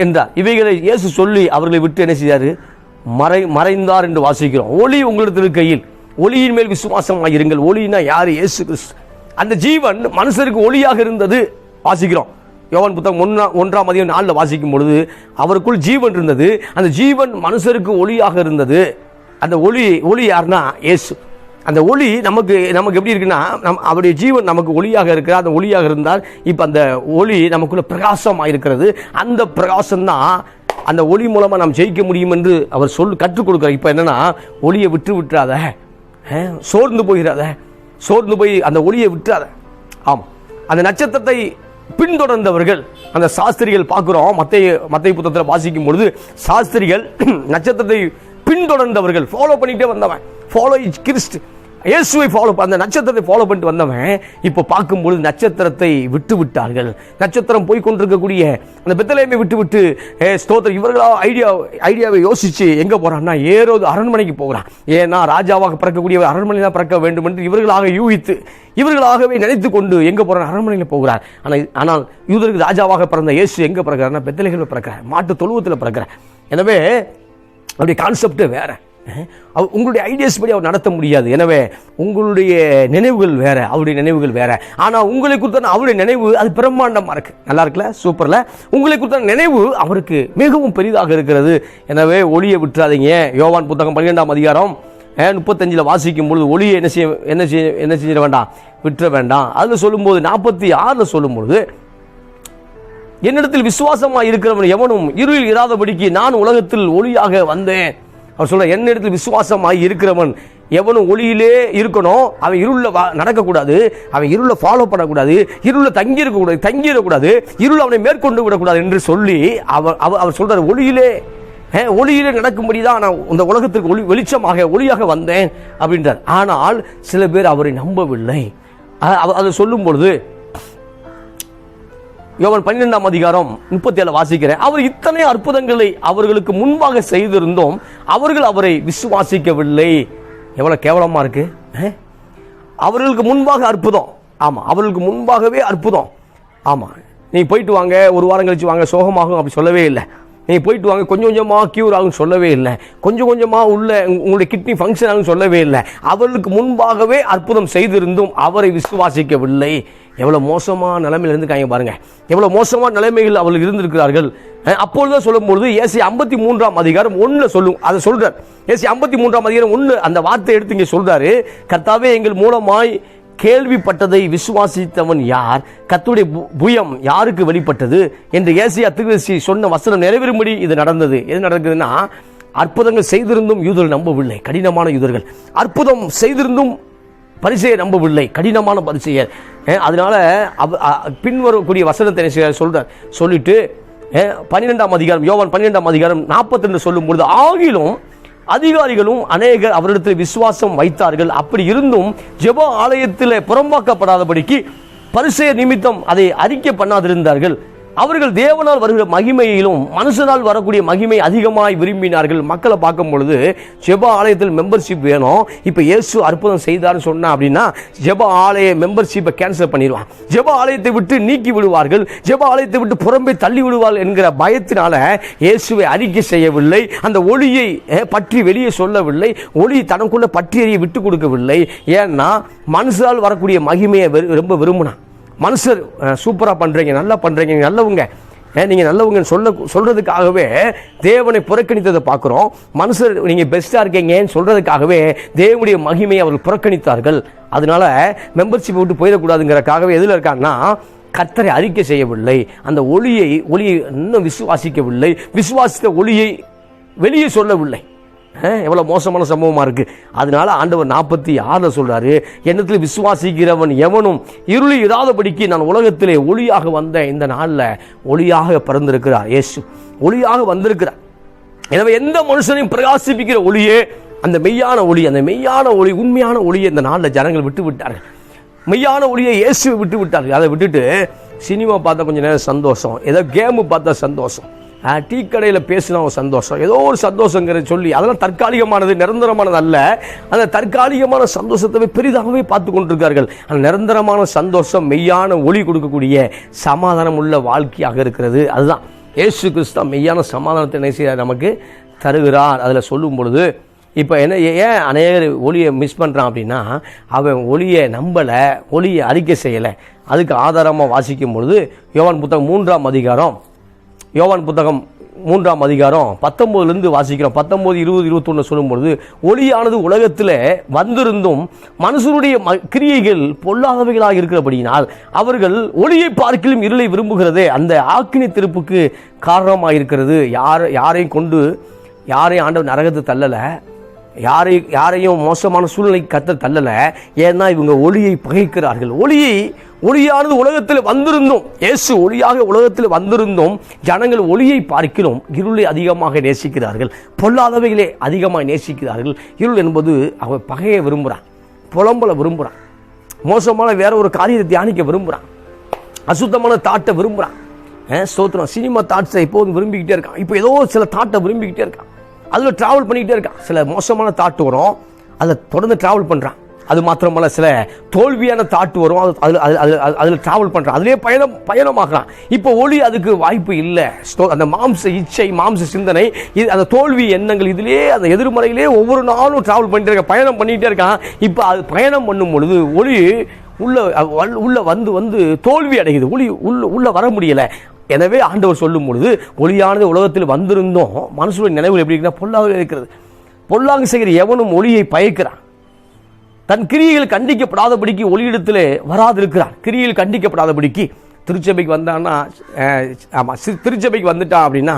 என்றார். இவைகளை இயேசு சொல்லி அவர்களை விட்டு என்ன செய்தார்? மறை மறைந்தார் என்று வாசிக்கிறோம். ஒளி உங்களிடத்தில் கையில் ஒளியின் மேல் விசுவாசமாக இருங்கள். ஒளினா யார்? இயேசு கிறிஸ்து. அந்த ஜீவன் மனுஷருக்கு ஒளியாக இருந்தது. வாசிக்கிறோம். யோவான் புத்தகம் ஒன்றா ஒன்றாம் மதியம் நாளில் வாசிக்கும் பொழுது அவருக்குள் ஜீவன் இருந்தது. அந்த ஜீவன் மனுஷருக்கு ஒளியாக இருந்தது. அந்த ஒளி ஒளி யாருன்னா ஏசு அந்த ஒளி நமக்கு நமக்கு எப்படி இருக்குன்னா நம் அவருடைய ஜீவன் நமக்கு ஒளியாக இருக்கிற அந்த ஒளியாக இருந்தால் இப்போ அந்த ஒளி நமக்குள்ள பிரகாசமாக இருக்கிறது. அந்த பிரகாசம் தான் அந்த ஒளி மூலமாக நாம் ஜெயிக்க முடியும் என்று அவர் சொல் கற்றுக் கொடுக்குறார். இப்போ என்னன்னா ஒளியை விட்டு விட்டுறாத. சோர்ந்து போயிடாத சோர்ந்து போய் அந்த ஒளியை விட்டுறாத. ஆமாம் அந்த நட்சத்திரத்தை பின்தொடர்ந்தவர்கள் அந்த சாஸ்திரிகள் பார்க்குறோம் மத்திய மத்திய புத்தகத்தில் வாசிக்கும் பொழுது சாஸ்திரிகள் நட்சத்திரத்தை பின்தொடர்ந்தவர்கள் ஃபாலோ பண்ணிகிட்டே வந்தவன். ஃபாலோ இஸ் கிறிஸ்ட் இயேசுவை ஃபாலோ அந்த நட்சத்திரத்தை ஃபாலோ பண்ணிட்டு வந்தவன் இப்போ பார்க்கும்பொழுது நட்சத்திரத்தை விட்டு விட்டார்கள். நட்சத்திரம் போய் கொண்டிருக்கக்கூடிய அந்த பெத்தலேமை விட்டு விட்டு ஏ ஸ்தோத்திரம் இவர்களா ஐடியா ஐடியாவை யோசித்து எங்கே போகிறான்னா ஏரோது அரண்மனைக்கு போகிறான். ஏன்னா ராஜாவாக பிறக்கக்கூடிய அரண்மனை தான் பிறக்க வேண்டும் என்று இவர்களாக யூகித்து இவர்களாகவே நினைத்து கொண்டு எங்கே போகிறான் அரண்மனையில் போகிறார். ஆனால் ஆனால் யூதருக்கு ராஜாவாக பிறந்த இயேசு எங்கே பிறக்கிறார்னா பெத்தலைகள் பிறக்கிறார். மாட்டு தொழுவத்தில் பிறக்கிறார். எனவே அப்படி கான்செப்டே வேறு. அவர் அவ- உங்களுடைய ஐடியாஸ் படி அவர் நடத்த முடியாது. எனவே உங்களுடைய நினைவுகள் வேற அவருடைய நினைவுகள் வேற. ஆனால் உங்களை குறித்தான அவருடைய நினைவு அது பிரம்மாண்டமாக இருக்கு. நல்லா இருக்குல்ல? சூப்பரில் உங்களை குறித்தான நினைவு அவருக்கு மிகவும் பெரிதாக இருக்கிறது. எனவே ஒளியை விட்டுறாதீங்க. யோவான் புத்தகம் பன்னிரெண்டாம் அதிகாரம் முப்பத்தஞ்சில் வாசிக்கும் பொழுது ஒளியை என்ன செய்ய என்ன செய்ய என்ன செஞ்சிட வேண்டாம்? விட்டுற வேண்டாம். அதில் சொல்லும்போது நாற்பத்தி ஆறில் சொல்லும்பொழுது என்னிடத்தில் விசுவாசமாக இருக்கிறவன் எவனும் இருளில் இராதபடிக்கு நான் உலகத்தில் ஒளியாக வந்தேன். அவர் சொல்ற என்னிடத்தில் விசுவாசமாக இருக்கிறவன் எவனும் ஒளியிலே இருக்கணும் அவன் இருள நடக்கக்கூடாது அவன் இருள ஃபாலோ பண்ணக்கூடாது இருளில் தங்கி இருக்கக்கூடாது இருள் அவனை மேற்கொண்டு விடக்கூடாது என்று சொல்லி அவர் அவர் அவர் சொல்றார் ஒளியிலே ஒளியிலே நடக்கும்படி தான் நான் இந்த உலகத்திற்கு ஒளி வெளிச்சமாக ஒளியாக வந்தேன் அப்படின்றார். ஆனால் சில பேர் அவரை நம்பவில்லை. அதை சொல்லும் பொழுது யோவன் பன்னிரெண்டாம் அதிகாரம் முப்பத்தி ஏழு வாசிக்கிறேன். அவர் இத்தனை அற்புதங்களை அவர்களுக்கு முன்பாக செய்திருந்தோம். அவர்கள் அவரை விசுவாசிக்கவில்லை. எவ்வளோ கேவலமாக இருக்கு? அவர்களுக்கு முன்பாக அற்புதம். ஆமாம் அவர்களுக்கு முன்பாகவே அற்புதம். ஆமாம் நீ போயிட்டு வாங்க ஒரு வாரம் கழிச்சு வாங்க சோகமாகும் அப்படி சொல்லவே இல்லை. நீ போயிட்டு வாங்க கொஞ்சம் கொஞ்சமாக கியூர் ஆகும் சொல்லவே இல்லை. கொஞ்சம் கொஞ்சமாக உள்ள உங்களுடைய கிட்னி ஃபங்க்ஷன் ஆகும் சொல்லவே இல்லை. அவர்களுக்கு முன்பாகவே அற்புதம் செய்திருந்தும் அவரை விசுவாசிக்கவில்லை. எவ்வளோ மோசமான நிலைமையில் இருந்துருக்காங்க பாருங்கள் எவ்வளோ மோசமான நிலைமைகள் அவர்கள் இருந்திருக்கிறார்கள். அப்பொழுது சொல்லும்பொழுது ஏசி ஐம்பத்தி மூன்றாம் அதிகாரம் ஒன்று சொல்லும் அதை சொல்கிறார் ஏசி ஐம்பத்தி மூன்றாம் அதிகாரம் ஒன்று அந்த வார்த்தை எடுத்து இங்கே சொல்கிறாரு கர்த்தாவே எங்கள் மூலமாய் கேள்விப்பட்டதை விசுவாசித்தவன் யார்? கத்துடைய பு- புயம் யாருக்கு வெளிப்பட்டது? என்று ஏசியா திருவசி சொன்ன வசனம் நிறைவேறும்படி இது நடந்தது. எது நடக்குதுன்னா அற்புதங்கள் செய்திருந்தும் யூதர்கள் நம்பவில்லை. கடினமான யூதர்கள். அற்புதம் செய்திருந்தும் பரிசையை நம்பவில்லை. கடினமான பரிசையர் அதனால பின்வரக்கூடிய வசனத்தை சொல்றார். சொல்லிட்டு பன்னிரெண்டாம் அதிகாரம் யோவான் பன்னிரெண்டாம் அதிகாரம் நாற்பத்தி ரெண்டு சொல்லும் பொழுது ஆகிலும் அதிகாரிகளும் அநேகர் அவரிடத்தில் விசுவாசம் வைத்தார்கள். அப்படி இருந்தும் ஜெப ஆலயத்தில் புறம்பாக்கப்படாதபடிக்கு பரிசெய நிமித்தம் அதை அறிக்கை பண்ணாதிருந்தார்கள். அவர்கள் தேவனால் வருகிற மகிமையிலும் மனுஷனால் வரக்கூடிய மகிமை அதிகமாய் விரும்பினார்கள். மக்களை பார்க்கும் பொழுது ஜெப ஆலயத்தில் மெம்பர்ஷிப் வேணும். இப்போ இயேசு அற்புதம் செய்தார்னு சொன்னா அப்படின்னா ஜெப ஆலய மெம்பர்ஷிப்பை கேன்சல் பண்ணிடுவான். ஜெப ஆலயத்தை விட்டு நீக்கி விடுவார்கள். ஜெப ஆலயத்தை விட்டு புறம்பே தள்ளி விடுவார்கள் என்கிற பயத்தினால இயேசுவை அறிக்கை செய்யவில்லை. அந்த ஒளியை பற்றி வெளியே சொல்லவில்லை. ஒளி தனக்குள்ள பற்றி எறிய விட்டு கொடுக்கவில்லை. ஏன்னா மனுஷனால் வரக்கூடிய மகிமையை ரொம்ப விரும்பினான். மனுஷர் சூப்பராக பண்ணுறீங்க நல்லா பண்ணுறீங்க நல்லவங்க. நீங்கள் நல்லவங்கன்னு சொல்ல சொல்கிறதுக்காகவே தேவனை புறக்கணித்ததை பார்க்குறோம். மனுஷர் நீங்கள் பெஸ்ட்டாக இருக்கீங்கன்னு சொல்கிறதுக்காகவே தேவனுடைய மகிமையை அவர்கள் புறக்கணித்தார்கள். அதனால மெம்பர்ஷிப் விட்டு போயிடக்கூடாதுங்கிறக்காகவே எதில் இருக்காங்கன்னா கத்தரை அறிக்கை செய்யவில்லை. அந்த ஒளியை ஒளியை இன்னும் விசுவாசிக்கவில்லை. விசுவாசித்த ஒளியை வெளியே சொல்லவில்லை. எவ்வளோ மோசமான சம்பவமாக இருக்குது அதனால ஆண்டவர் நாற்பத்தி ஆறில் சொல்கிறாரு என்னத்தில் விசுவாசிக்கிறவன் எவனும் இருளி இராதபடிக்கு நான் உலகத்திலே ஒளியாக வந்த இந்த நாளில் ஒளியாக பிறந்திருக்கிறார். இயேசு ஒளியாக வந்திருக்கிறார். எனவே எந்த மனுஷனையும் பிரகாசிப்பிக்கிற ஒளியே அந்த மெய்யான ஒளி அந்த மெய்யான ஒளி உண்மையான ஒளியை இந்த நாளில் ஜனங்கள் விட்டு விட்டார்கள். மெய்யான ஒளியை இயேசுவை விட்டு விட்டார்கள். அதை விட்டுட்டு சினிமா பார்த்தா கொஞ்சம் நேரம் சந்தோஷம் ஏதோ கேமு பார்த்தா சந்தோஷம். டீ கடையில் பேசினா ஒரு சந்தோஷம். ஏதோ ஒரு சந்தோஷங்கிறத சொல்லி அதெல்லாம் தற்காலிகமானது நிரந்தரமானது அல்ல. அந்த தற்காலிகமான சந்தோஷத்தை பெரிதாகவே பார்த்து கொண்டிருக்கார்கள். அந்த நிரந்தரமான சந்தோஷம் மெய்யான ஒளி கொடுக்கக்கூடிய சமாதானம் உள்ள வாழ்க்கையாக இருக்கிறது. அதுதான். ஏசு கிறிஸ்தா மெய்யான சமாதானத்தை என்ன செய்கிறார் நமக்கு தருகிறார். அதில் சொல்லும் பொழுது இப்போ என்ன ஏன் அநேகர் ஒளியை மிஸ் பண்ணுறான் அப்படின்னா அவன் ஒளியை நம்பலை ஒளியை அறிக்கை செய்யலை. அதுக்கு ஆதாரமாக வாசிக்கும் பொழுது யோவான் புத்தகம் மூன்றாம் அதிகாரம் யோவான் புத்தகம் மூன்றாம் அதிகாரம் பத்தொம்போதுலேருந்து வாசிக்கிறோம். பத்தொம்போது இருபது இருபத்தொன்று சொல்லும்பொழுது ஒளியானது உலகத்தில் வந்திருந்தும் மனுஷனுடைய ம கிரியைகள் பொல்லாதவைகளாக இருக்கிறபடியினால் அவர்கள் ஒளியை பார்க்கிலும் இருளை விரும்புகிறதே அந்த ஆக்கினி திருப்புக்கு காரணமாக இருக்கிறது யார் யாரையும் கொண்டு யாரையும் ஆண்டவர் நரகத்தை தள்ளலை. யாரை யாரையும் மோசமான சூழ்நிலை கத்த தள்ளலை. ஏன்னா இவங்க ஒளியை பகைக்கிறார்கள். ஒளியை ஒளியானது உலகத்தில் வந்திருந்தோம் இயேசு ஒளியாக உலகத்தில் வந்திருந்தோம் ஜனங்கள் ஒளியை பார்க்கிறோம். இருளை அதிகமாக நேசிக்கிறார்கள். பொல்லாதவைகளே அதிகமாக நேசிக்கிறார்கள். இருள் என்பது அவன் பகையை விரும்புகிறான் புலம்பல விரும்புகிறான் மோசமான வேற ஒரு காரியத்தை தியானிக்க விரும்புகிறான் அசுத்தமான தாட்டை விரும்புகிறான் சோத்திரம் சினிமா தாட்ஸை எப்போதும் விரும்பிக்கிட்டே இருக்கான். இப்போ ஏதோ சில தாட்டை விரும்பிக்கிட்டே இருக்கான். அதில் ட்ராவல் பண்ணிக்கிட்டே இருக்கான். சில மோசமான தாட்டு வரும். அதை தொடர்ந்து ட்ராவல் பண்ணுறான் அது மாத்திரமல்ல சில தோல்வியான தாட்டு வரும். அது அதில் அதில் அதில் ட்ராவல் பண்ணுறான் அதிலே பயணம் பயணமாகறான் இப்போ ஒளி அதுக்கு வாய்ப்பு இல்லை. அந்த மாம்ச இச்சை மாம்ச சிந்தனை இது அந்த தோல்வி எண்ணங்கள் இதிலே அந்த எதிர்மறையிலே ஒவ்வொரு நாளும் ட்ராவல் பண்ணிட்டு இருக்க பயணம் பண்ணிகிட்டே இருக்கான். இப்போ அது பயணம் பண்ணும் பொழுது ஒளி உள்ள வல்- உள்ள வந்து வந்து தோல்வி அடையுது. ஒளி உள்ள உள்ள வர முடியலை. எனவே ஆண்டவர் சொல்லும் பொழுது ஒளியானது உலகத்தில் வந்திருந்தோம். மனசுடைய நினைவு எப்படி இருக்குன்னா பொல்லாக இருக்கிறது. பொல்லாங்கு செய்கிற எவனும் ஒளியை பயக்கிறான். தன் கிரியைகள் கண்டிக்கப்படாதபடிக்கு ஒளியிடத்தில் வராதிருக்கிறான். கிரியைகள் கண்டிக்கப்படாதபடிக்கு திருச்சபைக்கு வந்தான்னா ஆமாம் சி- திருச்சபைக்கு வந்துட்டான் அப்படின்னா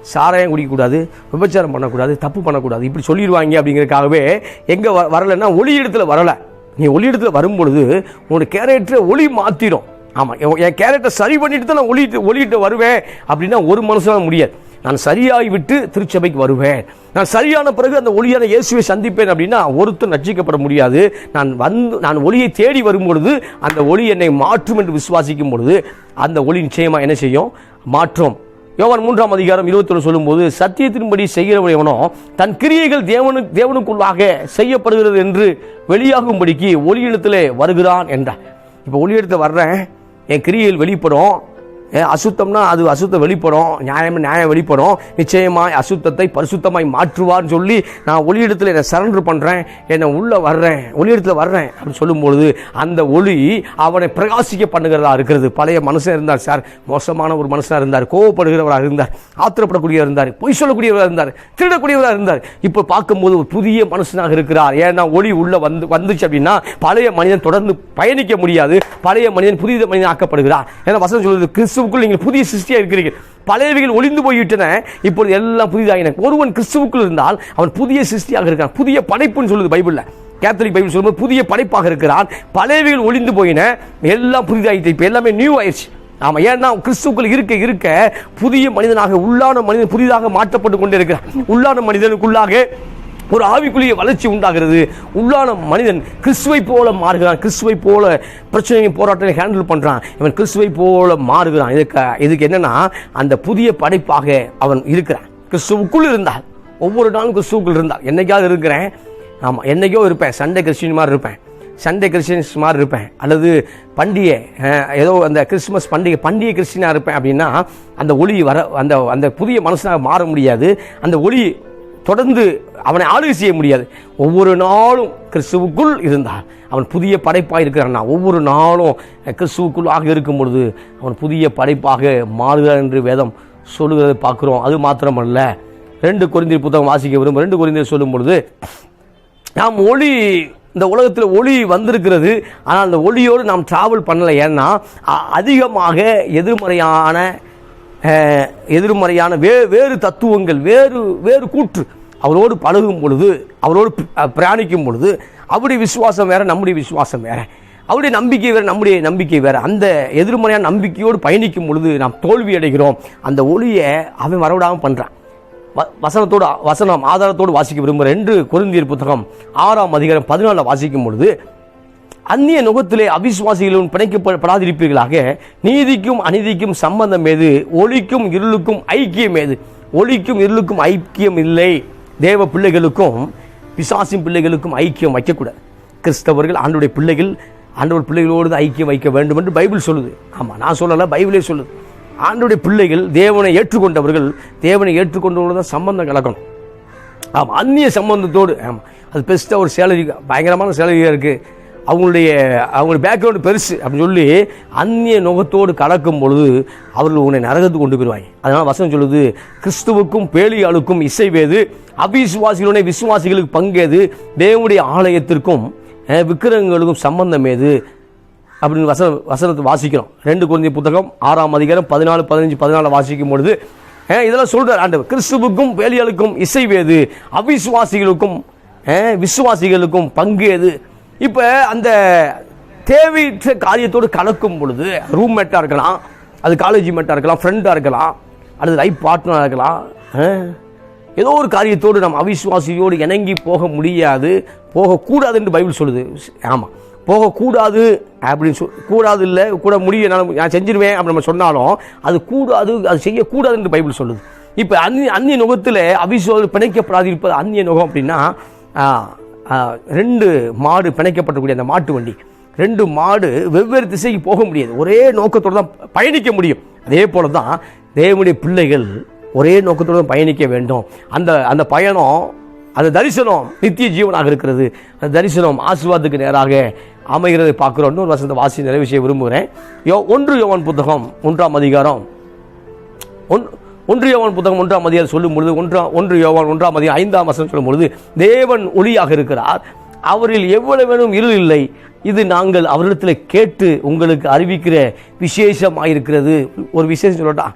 சாராயம் குடிக்கக்கூடாது விபச்சாரம் பண்ணக்கூடாது தப்பு பண்ணக்கூடாது இப்படி சொல்லிடுவாங்க அப்படிங்கிறதுக்காகவே எங்கே வ வரலைன்னா ஒளியிடத்தில் வரலை. நீ ஒளியிடத்தில் வரும்பொழுது உன்னோட கேரக்டரை ஒளி மாற்றிடும் ஆமாம் என் கேரக்டரை சரி பண்ணிட்டு தான் நான் ஒளி ஒளியிட்டு வருவேன் அப்படின்னா ஒரு மனுஷனால முடியாது. நான் சரியாய் விட்டு திருச்சபைக்கு வருவேன். நான் சரியான பிறகு அந்த ஒளியான இயேசுவை சந்திப்பேன் அப்படின்னா ஒருத்தர் நச்சிக்கப்பட முடியாது. நான் வந்து நான் ஒளியை தேடி வரும் பொழுது அந்த ஒளி என்னை மாற்றும் என்று விசுவாசிக்கும் பொழுது அந்த ஒளி நிச்சயமாக என்ன செய்யும்? மாற்றும். யோவான் மூன்றாம் அதிகாரம் இருபத்தொன்று சொல்லும்போது சத்தியத்தின்படி செய்கிறவனோ தன் கிரியைகள் தேவனுக்கு தேவனுக்குள்ளாக செய்யப்படுகிறது என்று வெளியாகும்படிக்கு ஒளியிடத்திலே வருகிறான் என்றார். இப்போ ஒளியிடத்தில் வர்றேன் என் கிரியைகள் வெளிப்படும் அசுத்தம்னா அது அசுத்தம் வெளிப்படும். நியாயம் நியாயம் வெளிப்படும். நிச்சயமாய் அசுத்தத்தை பரிசுத்தமாய் மாற்றுவார்னு சொல்லி நான் ஒளியிடத்தில் என்னை சரண்டர் பண்ணுறேன் என்னை உள்ளே வர்றேன். ஒளி இடத்துல வர்றேன் அப்படின்னு சொல்லும்பொழுது அந்த ஒளி அவனை பிரகாசிக்க பண்ணுகிறதா இருக்கிறது. பழைய மனுஷன் இருந்தார் சார் மோசமான ஒரு மனுஷனாக இருந்தார். கோவப்படுகிறவராக இருந்தார். ஆத்திரப்படக்கூடியவர் இருந்தார். பொய் சொல்லக்கூடியவராக இருந்தார். திருடக்கூடியவராக இருந்தார். இப்போ பார்க்கும்போது ஒரு புதிய மனுஷனாக இருக்கிறார். ஏன்னா ஒளி உள்ளே வந்து வந்துச்சு அப்படின்னா பழைய மனிதன் தொடர்ந்து பயணிக்க முடியாது. பழைய மனிதன் புதிய மனிதன் ஆக்கப்படுகிறார் ஏன்னா வசனம் கிறிஸ்து கிறிஸ்துவுக்குள் நீங்கள் புதிய சிருஷ்டியாக இருக்கிறீர்கள். பழையவைகள் ஒளிந்து போய்விட்டன. இப்பொழுது எல்லாம் புதிதாகின ஒருவன் கிறிஸ்துவுக்குள் இருந்தால் அவன் புதிய சிருஷ்டியாக இருக்கான் புதிய படைப்புன்னு சொல்லுது பைபிளில். கேத்தலிக் பைபிள் சொல்லும்போது புதிய படைப்பாக இருக்கிறான். பழையவைகள் ஒளிந்து போயின. எல்லாம் புதிதாகிட்டு இப்போ எல்லாமே நியூ ஆயிடுச்சு ஆமாம் ஏன்னா கிறிஸ்துக்கள் இருக்க இருக்க புதிய மனிதனாக உள்ளான மனிதன் புதிதாக மாற்றப்பட்டு கொண்டே இருக்கிறான். உள்ளான மனிதனுக்குள்ளாக ஒரு ஆவிக்குரிய வளர்ச்சி உண்டாகிறது. உள்ளான மனிதன் கிறிஸ்துவை போல மாறுகிறான். கிறிஸ்துவை போல பிரச்சனையை போராட்டத்தை ஹேண்டில் பண்ணுறான் இவன் கிறிஸ்துவை போல மாறுகிறான். இதுக்கு இதுக்கு என்னன்னா அந்த புதிய படைப்பாக அவன் இருக்கிறான். கிறிஸ்துவுக்குள் இருந்தால் ஒவ்வொரு நாளும் கிறிஸ்துவுக்குள் இருந்தால் என்னைக்காவது இருக்கிறேன். ஆமாம் என்னைக்கோ இருப்பேன். சண்டே கிறிஸ்டின் மாதிரி இருப்பேன். சண்டே கிறிஸ்டின்ஸ் மாதிரி இருப்பேன். அல்லது பண்டிகை ஏதோ அந்த கிறிஸ்துமஸ் பண்டிகை பண்டிகை கிறிஸ்டினாக இருப்பேன் அப்படின்னா அந்த ஒளி வர அந்த அந்த புதிய மனுஷனாக மாற முடியாது. அந்த ஒளி தொடர்ந்து அவனை ஆளுகை செய்ய முடியாது. ஒவ்வொரு நாளும் கிறிஸ்துவுக்குள் இருந்தால் அவன் புதிய படைப்பாக இருக்கிறான்னா ஒவ்வொரு நாளும் கிறிஸ்துவுக்குள்ளாக இருக்கும் பொழுது அவன் புதிய படைப்பாக மாறுகிறான் என்று வேதம் சொல்லுகிறதை பார்க்குறோம். அது மாத்திரமல்ல. ரெண்டு குறைந்தர் புத்தகம் வாசிக்க விரும்பும் ரெண்டு குறைந்தர் சொல்லும் பொழுது நாம் ஒளி இந்த உலகத்தில் ஒளி வந்திருக்கிறது. ஆனால் அந்த ஒளியோடு நாம் டிராவல் பண்ணலை. ஏன்னா அ- அதிகமாக எதிர்மறையான எதிர்மறையான வே வேறு தத்துவங்கள் வேறு வேறு கூற்று அவரோடு பழகும் பொழுது அவரோடு பிரயாணிக்கும் பொழுது அவருடைய விசுவாசம் வேறு நம்முடைய விசுவாசம் வேறு. அவருடைய நம்பிக்கை வேறு நம்முடைய நம்பிக்கை வேறு. அந்த எதிர்மறையான நம்பிக்கையோடு பயணிக்கும் பொழுது நாம் தோல்வி அடைகிறோம். அந்த ஒளியை அவன் வரவிடாமல் பண்ணுறான் வ- வசனத்தோடு வசனம் ஆதாரத்தோடு வாசிக்க விரும்புகிற என்று குருந்தியர் புத்தகம் ஆறாம் அதிகாரம் பதினாலில் வாசிக்கும் பொழுது அந்நிய நுகத்திலே அவிசுவாசிகளும் பிணைக்கப்படாதிருப்பீர்களாக நீதிக்கும் அநீதிக்கும் சம்பந்தம் ஏது ஒளிக்கும் இருளுக்கும் ஐக்கியம் ஏது ஒளிக்கும் இருளுக்கும் ஐக்கியம் இல்லை. தேவ பிள்ளைகளுக்கும் பிசாசின் பிள்ளைகளுக்கும் ஐக்கியம் வைக்கக்கூடாது. கிறிஸ்தவர்கள் ஆண்டுடைய பிள்ளைகள் ஆண்டவர் பிள்ளைகளோடு தான் ஐக்கியம் வைக்க வேண்டும் என்று பைபிள் சொல்லுது. ஆமாம் நான் சொல்லலை பைபிளே சொல்லுது. ஆண்டுடைய பிள்ளைகள் தேவனை ஏற்றுக்கொண்டவர்கள் தேவனை ஏற்றுக்கொண்டவர்கள் தான் சம்பந்தம் கலக்கணும். ஆமாம் அந்நிய சம்பந்தத்தோடு ஆமாம் அது பெஸ்ட்டாக ஒரு சேலரி பயங்கரமான சேலரியாக இருக்குது அவங்களுடைய அவங்களுடைய பேக்ரவுண்டு பெருசு அப்படின்னு சொல்லி அந்நிய நுகத்தோடு கலக்கும் பொழுது அவர்கள் உன்னை நரகத்துக்கு கொண்டு போயிடுவாங்க அதனால் வசனம் சொல்லுது கிறிஸ்துவுக்கும் பேலியாளுக்கும் இசைவேது அவிசுவாசிகளுடைய விசுவாசிகளுக்கு பங்கேது தேவனுடைய ஆலயத்திற்கும் விக்கிரகங்களுக்கும் சம்பந்தம் ஏது? அப்படின்னு வசன வசனத்தை வாசிக்கிறோம். ரெண்டு குழந்தை புத்தகம் ஆறாம் அதிகாரம் பதினாலு பதினஞ்சு பதினாலு வாசிக்கும் பொழுது இதெல்லாம் சொல்கிறார் ஆண்டவர். கிறிஸ்துவுக்கும் வேலியாளுக்கும் இசைவேது அவிசுவாசிகளுக்கும் விசுவாசிகளுக்கும் பங்கு எது இப்போ அந்த தேவையற்ற காரியத்தோடு கலக்கும் பொழுது ரூம்மேட்டாக இருக்கலாம் அது காலேஜ் மேட்டாக இருக்கலாம் ஃப்ரெண்டாக இருக்கலாம் அல்லது லைஃப் பார்ட்னராக இருக்கலாம் ஏதோ ஒரு காரியத்தோடு நம்ம அவிசுவாசியோடு இணங்கி போக முடியாது போகக்கூடாது என்று பைபிள் சொல்லுது. ஆமாம் போகக்கூடாது அப்படின்னு சொல் கூடாது இல்லை கூட முடிய நான் செஞ்சிருவேன் அப்படி நம்ம சொன்னாலும் அது கூடாது அது செய்யக்கூடாது என்று பைபிள் சொல்லுது. இப்போ அந்நிய அந்நிய நுகத்தில் அவிசுவாசம் பிணைக்கப்படாது இருப்பது அந்நிய நுகம் அப்படின்னா ரெண்டு மாடு பிணைக்கப்பட்டக்கூடிய அந்த மாட்டு வண்டி. ரெண்டு மாடு வெவ்வேறு திசைக்கு போக முடியாது. ஒரே நோக்கத்தோடு தான் பயணிக்க முடியும். அதே போல தான் தேவனுடைய பிள்ளைகள் ஒரே நோக்கத்தோடு தான் பயணிக்க வேண்டும். அந்த அந்த பயணம் அந்த தரிசனம் நித்திய ஜீவனாக இருக்கிறது. அந்த தரிசனம் ஆசிர்வாதத்துக்கு நேராக அமைகிறதை பார்க்குறோம். இன்னொரு வசந்த வாசி நிறைவு செய்ய விரும்புகிறேன். யோ ஒன்று யோவான் புத்தகம் ஒன்றாம் அதிகாரம். ஒன் ஒன்று யோவான் புத்தகம் ஒன்றாம் அதிகாரம் சொல்லும் பொழுது ஒன்றாம் ஒன்று யோவான் ஒன்றாம் அதிகாரம் ஐந்தாம் வசனம் சொல்லும் பொழுது தேவன் ஒளியாக இருக்கிறார். அவரில் எவ்வளவேனும் இருள் இல்லை. இது நாங்கள் அவரிடத்தில் கேட்டு உங்களுக்கு அறிவிக்கிற விசேஷமாயிருக்கிறது. ஒரு விசேஷம் சொல்லட்டா?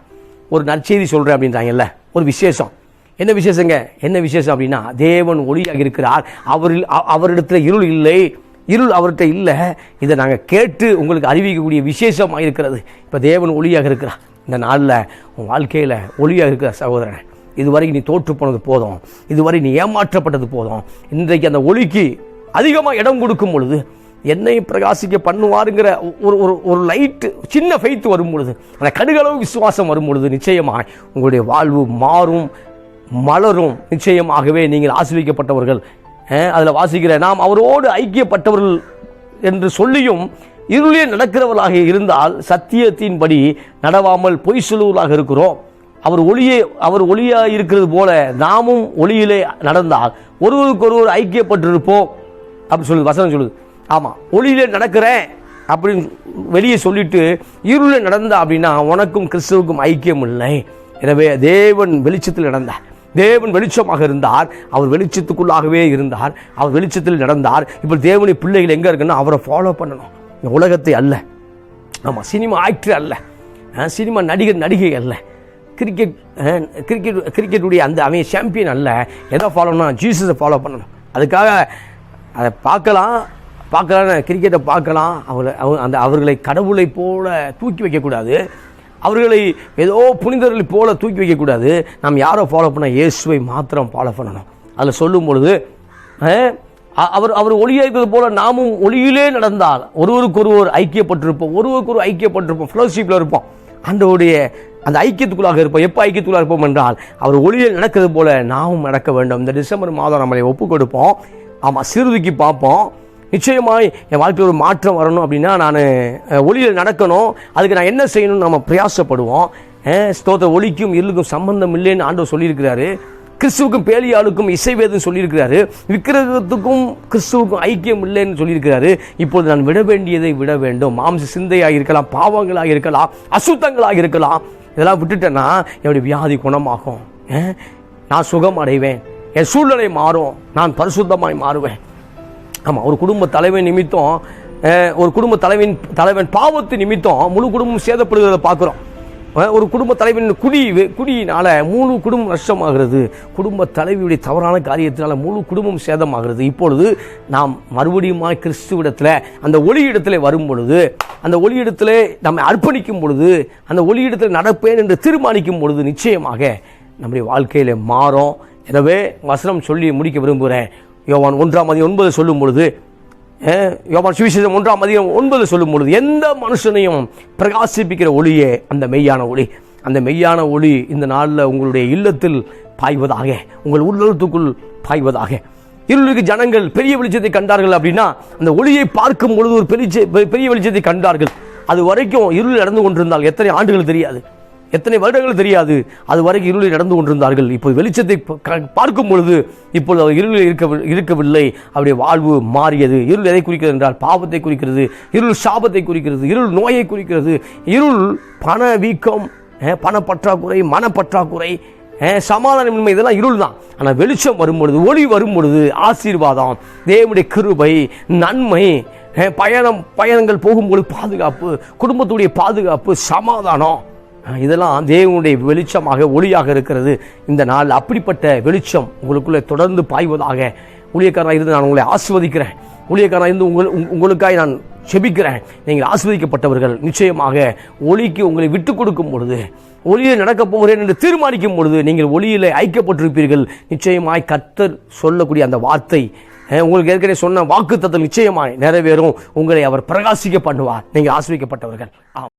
ஒரு நற்செய்தி சொல்கிறேன் அப்படின்றாங்கல்ல. ஒரு விசேஷம். என்ன விசேஷங்க? என்ன விசேஷம் அப்படின்னா தேவன் ஒளியாக இருக்கிறார். அவரில் அவரிடத்தில் இருள் இல்லை. இருள் அவர்கிட்ட இல்லை. இதை நாங்கள் கேட்டு உங்களுக்கு அறிவிக்கக்கூடிய விசேஷமாக இருக்கிறது இப்போ தேவன் ஒளியாக இருக்கிறார். இந்த நாளில் உன் வாழ்க்கையில் ஒளியாக இருக்கிற சகோதரன் இதுவரை நீ தோற்று போனது போதும். இதுவரை நீ ஏமாற்றப்பட்டது போதும். இன்றைக்கு அந்த ஒளிக்கு அதிகமாக இடம் கொடுக்கும் பொழுது என்னையும் பிரகாசிக்க பண்ணுவாருங்கிற ஒரு ஒரு ஒரு லைட்டு சின்ன ஃபைத்து வரும் பொழுது அந்த கடுகளவு விசுவாசம் வரும் பொழுது நிச்சயமாக உங்களுடைய வாழ்வு மாறும் மலரும். நிச்சயமாகவே நீங்கள் ஆசிரியக்கப்பட்டவர்கள் அதில் வாசிக்கிற நாம் அவரோடு ஐக்கியப்பட்டவர்கள் என்று சொல்லியும் இருளிலே நடக்கிறவர்களாக இருந்தால் சத்தியத்தின்படி நடவாமல் பொய் சொல்லுவர்களாக இருக்கிறோம். அவர் ஒளியே அவர் ஒளியாக இருக்கிறது போல நாமும் ஒளியிலே நடந்தால் ஒருவருக்கொருவர் ஐக்கியப்பட்டிருப்போம். அப்படின்னு சொல்லுது வசனம் சொல்லுது. ஆமாம் ஒளியிலே நடக்கிறேன் அப்படின்னு வெளியே சொல்லிட்டு இருளில் நடந்தா அப்படின்னா உனக்கும் கிறிஸ்துவுக்கும் ஐக்கியம் இல்லை. எனவே தேவன் வெளிச்சத்தில் நடந்தார். தேவன் வெளிச்சமாக இருந்தார். அவர் வெளிச்சத்துக்குள்ளாகவே இருந்தார். அவர் வெளிச்சத்தில் நடந்தார். இப்போ தேவனுடைய பிள்ளைகள் எங்கே இருக்குன்னா அவரை ஃபாலோ பண்ணணும். உலகத்தை அல்ல. ஆமாம் சினிமா ஆக்டர் அல்ல. சினிமா நடிகர் நடிகை அல்ல. கிரிக்கெட் கிரிக்கெட் கிரிக்கெட்டுடைய அந்த அவன் சாம்பியன் அல்ல. எதை ஃபாலோ பண்ணணும்? ஜீசஸை ஃபாலோ பண்ணணும். அதுக்காக அதை பார்க்கலாம். பார்க்கலாம் கிரிக்கெட்டை பார்க்கலாம். அவரை அவங்க அந்த அவர்களை கடவுளை போல தூக்கி வைக்கக்கூடாது. அவர்களை ஏதோ புனிதர்களை போல தூக்கி வைக்கக்கூடாது. நாம் யாரோ ஃபாலோ பண்ண? இயேசுவை மாத்திரம் ஃபாலோ பண்ணணும். அதில் சொல்லும் பொழுது அவர் அவர் ஒளியாக இருக்கிறது போல நாமும் ஒளியிலே நடந்தால் ஒருவருக்கொருவர் ஐக்கியப்பட்டிருப்போம் ஒருவருக்கொரு ஐக்கியப்பட்டிருப்போம் ஃபெலோஷிப்பில் இருப்போம். ஆண்டவருடைய அந்த ஐக்கியத்துக்குள்ளாக இருப்போம் எப்போ ஐக்கியத்துக்குள்ளாக இருப்போம் என்றால் அவர் ஒளியில் நடக்கிறது போல நாமும் நடக்க வேண்டும். இந்த டிசம்பர் மாதம் நம்மளை ஒப்பு கொடுப்போம். ஆமாம் சிறுதுக்கி பார்ப்போம். நிச்சயமாய் என் வாழ்க்கையில் ஒரு மாற்றம் வரணும் அப்படின்னா நான் ஒளியில் நடக்கணும். அதுக்கு நான் என்ன செய்யணும்னு நம்ம பிரயாசப்படுவோம். ஸ்தோத்த ஒளிக்கும் இருளுக்கும் சம்பந்தம் இல்லைன்னு ஆண்டவர் சொல்லியிருக்கிறாரு. கிறிஸ்துவுக்கும் பேலியாளுக்கும் இசைவேதன் சொல்லியிருக்கிறாரு. விக்கிரகத்துக்கும் கிறிஸ்துவுக்கும் ஐக்கியம் இல்லைன்னு சொல்லியிருக்கிறாரு. இப்பொழுது நான் விட வேண்டியதை விட வேண்டும். மாம்ச சிந்தையாக இருக்கலாம் பாவங்களாக இருக்கலாம் அசுத்தங்களாக இருக்கலாம் இதெல்லாம் விட்டுட்டேன்னா என்னுடைய வியாதி குணமாகும். நான் சுகம் அடைவேன். என் சூழ்நிலை மாறும். நான் பரிசுத்தமாய் மாறுவேன். ஆமாம் ஒரு குடும்ப தலைவன் நிமித்தம் ஒரு குடும்ப தலைவன் தலைவன் பாவத்து நிமித்தம் முழு குடும்பம் சேதப்படுகிறத பார்க்குறோம். ஒரு குடும்ப தலைவன் குடி குடியினால முழு குடும்பம் நஷ்டமாகிறது. குடும்ப தலைவியுடைய தவறான காரியத்தினால முழு குடும்பம் சேதமாகிறது. இப்பொழுது நாம் மறுபடியும் கிறிஸ்துவிடத்தில் அந்த ஒளியிடத்தில் வரும் பொழுது அந்த ஒளியிடத்தில் நம்மை அர்ப்பணிக்கும் பொழுது அந்த ஒளியிடத்தில் நடப்பேன் என்று தீர்மானிக்கும் பொழுது நிச்சயமாக நம்முடைய வாழ்க்கையில் மாறும். எனவே வசனம் சொல்லி முடிக்க விரும்புகிறேன். யோவான் ஒன்றாம் அதிகம் ஒன்பது சொல்லும் பொழுது யோவான் சுவிசேஷம் ஒன்றாம் அதிகம் ஒன்பது சொல்லும் பொழுது எந்த மனுஷனையும் பிரகாசிப்பிக்கிற ஒளியே அந்த மெய்யான ஒளி. அந்த மெய்யான ஒளி இந்த நாளில் உங்களுடைய இல்லத்தில் பாய்வதாக உங்கள் உள்ளத்துக்குள் பாய்வதாக. இருளுக்கு ஜனங்கள் பெரிய வெளிச்சத்தை கண்டார்கள் அப்படின்னா அந்த ஒளியை பார்க்கும் பொழுது ஒரு பெரிய பெரிய வெளிச்சத்தை கண்டார்கள். அது வரைக்கும் இருள் நடந்து கொண்டிருந்தால் எத்தனை ஆண்டுகள் தெரியாது. எத்தனை வருடங்கள் தெரியாது. அது வரைக்கும் இருளில் நடந்து கொண்டிருந்தார்கள். இப்போது வெளிச்சத்தை க- பார்க்கும் பொழுது இப்பொழுது அவர் இருளில் இருக்க இருக்கவில்லை. அவருடைய வாழ்வு மாறியது. இருள் எதை குறிக்கிறது என்றால் பாவத்தை குறிக்கிறது. இருள் சாபத்தை குறிக்கிறது. இருள் நோயை குறிக்கிறது. இருள் பண வீக்கம் பணப்பற்றாக்குறை பற்றாக்குறை மனப்பற்றாக்குறை சமாதானமின்மை இதெல்லாம் இருள் தான். ஆனால் வெளிச்சம் வரும்பொழுது ஒளி வரும்பொழுது ஆசீர்வாதம் தேவனுடைய கிருபை நன்மை பயணம் பயணங்கள் போகும்பொழுது பாதுகாப்பு குடும்பத்துடைய பாதுகாப்பு சமாதானம். இதெல்லாம் தேவனுடைய வெளிச்சமாக ஒளியாக இருக்கிறது. இந்த நாள் அப்படிப்பட்ட வெளிச்சம் உங்களுக்குள்ளே தொடர்ந்து பாய்வதாக ஊழியக்காரனாக இருந்து நான் உங்களை ஆஸ்வதிக்கிறேன் ஊழியக்காரனாக இருந்து உங்கள் உங்களுக்காக நான் செபிக்கிறேன். நீங்கள் ஆஸ்வதிக்கப்பட்டவர்கள் நிச்சயமாக ஒளிக்கு உங்களை விட்டு கொடுக்கும் பொழுது ஒளியில் நடக்கப் போகிறேன் என்று தீர்மானிக்கும் பொழுது நீங்கள் ஒளியில் ஐக்கியப்பட்டிருப்பீர்கள். நிச்சயமாய் கத்தர் சொல்லக்கூடிய அந்த வார்த்தை உங்களுக்கு ஏற்கனவே சொன்ன வாக்குத்தத்தம் நிச்சயமாய் நிறைவேறும். உங்களை அவர் பிரகாசிக்க பண்ணுவார். நீங்கள் ஆஸ்வதிக்கப்பட்டவர்கள் ஆம்.